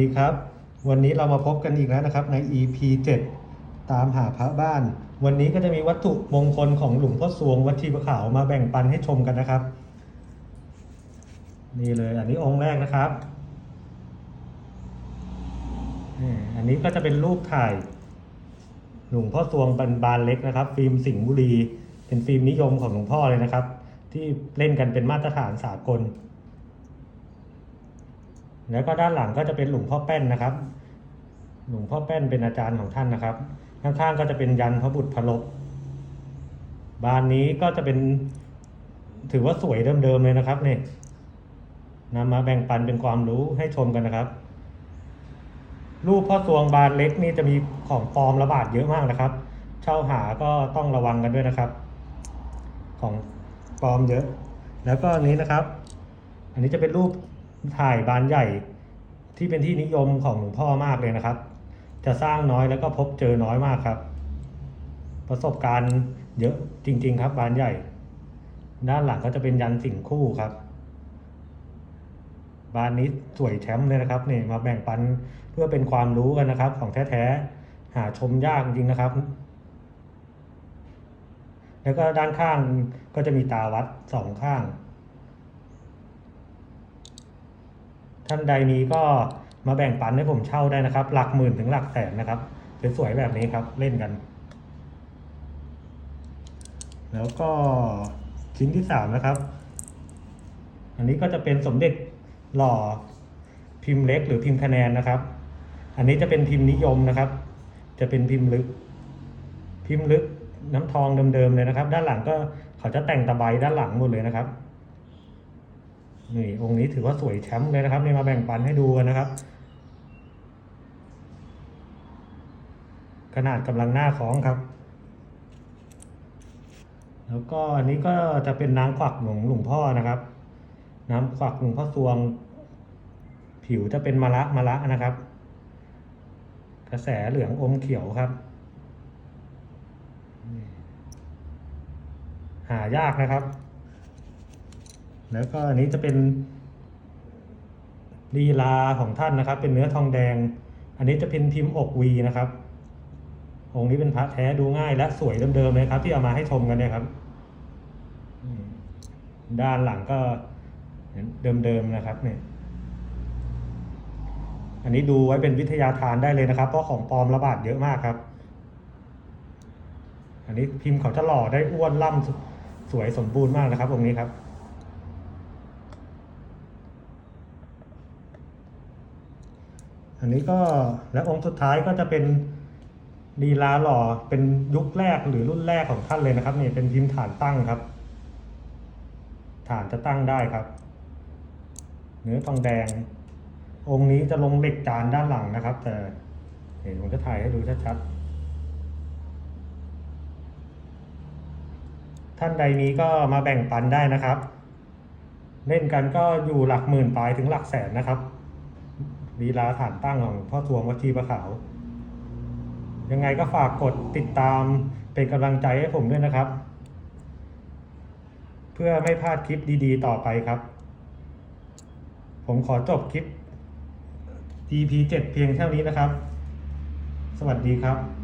ดีครับ วันนี้เรามาพบกันอีกแล้วนะครับใน EP 7 ตามหาพระบ้าน วันนี้ก็จะมีวัตถุมงคลของหลวงพ่อสวงวัดชีประขาวมาแบ่งปันให้ชมกันนะครับ นี่เลยอันนี้องค์แรกนะครับนี่อันนี้ก็จะเป็นรูปถ่าย หลวงพ่อสวงเป็นบานเล็กนะครับ ฟิล์มสิงห์บุรี เป็นฟิล์มนิยมของหลวงพ่อเลยนะครับ ที่เล่นกันเป็นมาตรฐานสากล แล้วก็ด้านหลังก็จะเป็นหลวงพ่อแป้นนะครับ หลวงพ่อแป้นเป็นอาจารย์ของท่านนะครับ ข้างๆก็จะเป็นยันพระบุตรพระลบบานนี้ก็จะเป็นถือว่าสวยเดิมๆเลยนะครับเนี่ยนำมาแบ่งปันเป็นความรู้ให้ชมกันนะครับ รูปพ่อสวงบานเล็กนี่จะมีของปลอมระบาดเยอะมากนะครับ เช่าหาก็ต้องระวังกันด้วยนะครับ ของปลอมเยอะ แล้วก็อันนี้นะครับ อันนี้จะเป็นรูป ถ่ายบานใหญ่ที่เป็นที่นิยมของหลวงพ่อมากเลยนะครับ จะสร้างน้อยแล้วก็พบเจอน้อยมากครับ ประสบการณ์เยอะจริง ๆ ครับบานใหญ่ ด้านหลังก็จะเป็นยันสิงคู่ครับ บานนี้สวยแชมป์เลยนะครับนี่มาแบ่งปันเพื่อเป็นความรู้กันนะครับ ของแท้ๆหาชมยากจริงนะครับ แล้วก็ด้านข้างก็จะมีตาวัดสองข้าง ท่านใดมีก็มาแบ่งปันให้ผมเช่าได้นะครับ หลักหมื่นถึงหลักแสนนะครับสวยๆแบบนี้ครับเล่นกัน แล้วก็ชิ้นที่สามนะครับ อันนี้ก็จะเป็นสมเด็จหล่อพิมพ์เล็กหรือพิมพ์คะแนนนะครับ อันนี้จะเป็นพิมพ์นิยมนะครับ จะเป็นพิมพ์ลึก พิมพ์ลึกน้ำทองเดิมๆเลยนะครับ ด้านหลังก็เขาจะแต่งตะไบด้านหลังหมดเลยนะครับ นี่องค์นี้ถือว่าสวยแชมป์เลยนะครับนี่มาแบ่งปันให้ดูกันนะครับ ขนาดกำลังหน้าคล้องครับ แล้วก็อันนี้ก็จะเป็นน้ำขวักหลวงหลวงพ่อนะครับ น้ำขวักหลวงพ่อสวง ผิวจะเป็นมะละมะละนะครับ กระแสเหลืองอมเขียวครับ หายากนะครับ แล้วก็อันนี้จะเป็นลีลาของท่านนะครับ เป็นเนื้อทองแดง อันนี้จะเป็นพิมพ์อกวีนะครับ องค์นี้เป็นพระแท้ดูง่ายและสวยเดิมๆเลยครับ ที่เอามาให้ชมกันเนี่ยครับ ด้านหลังก็เดิมๆนะครับเนี่ยอันนี้ดูไว้เป็นวิทยาทานได้เลยนะครับ เพราะของปลอมระบาดเยอะมากครับ อันนี้พิมพ์เขาจะหล่อได้อ้วนล่ำสวยสมบูรณ์มากนะครับองค์นี้ครับ อันนี้ก็และองค์สุดท้ายก็จะเป็นลีลาหล่อเป็นยุคแรกหรือรุ่นแรกของท่านเลยนะครับนี่เป็นพิมพ์ฐานตั้งครับ ฐานจะตั้งได้ครับ เนื้อทองแดง องค์นี้จะลงเหล็กจานด้านหลังนะครับ แต่เห็นผมจะถ่ายให้ดูชัดๆท่านใดมีก็มาแบ่งปันได้นะครับ เล่นกันก็อยู่หลักหมื่นปลายถึงหลักแสนนะครับ ลีลาฐานตั้งของพ่อทวงวัชีประขาว ยังไงก็ฝากกดติดตามเป็นกำลังใจให้ผมด้วยนะครับ เพื่อไม่พลาดคลิปดีๆ ต่อไปครับ ผมขอจบคลิป EP 7 เพียงเท่านี้นะครับ สวัสดีครับ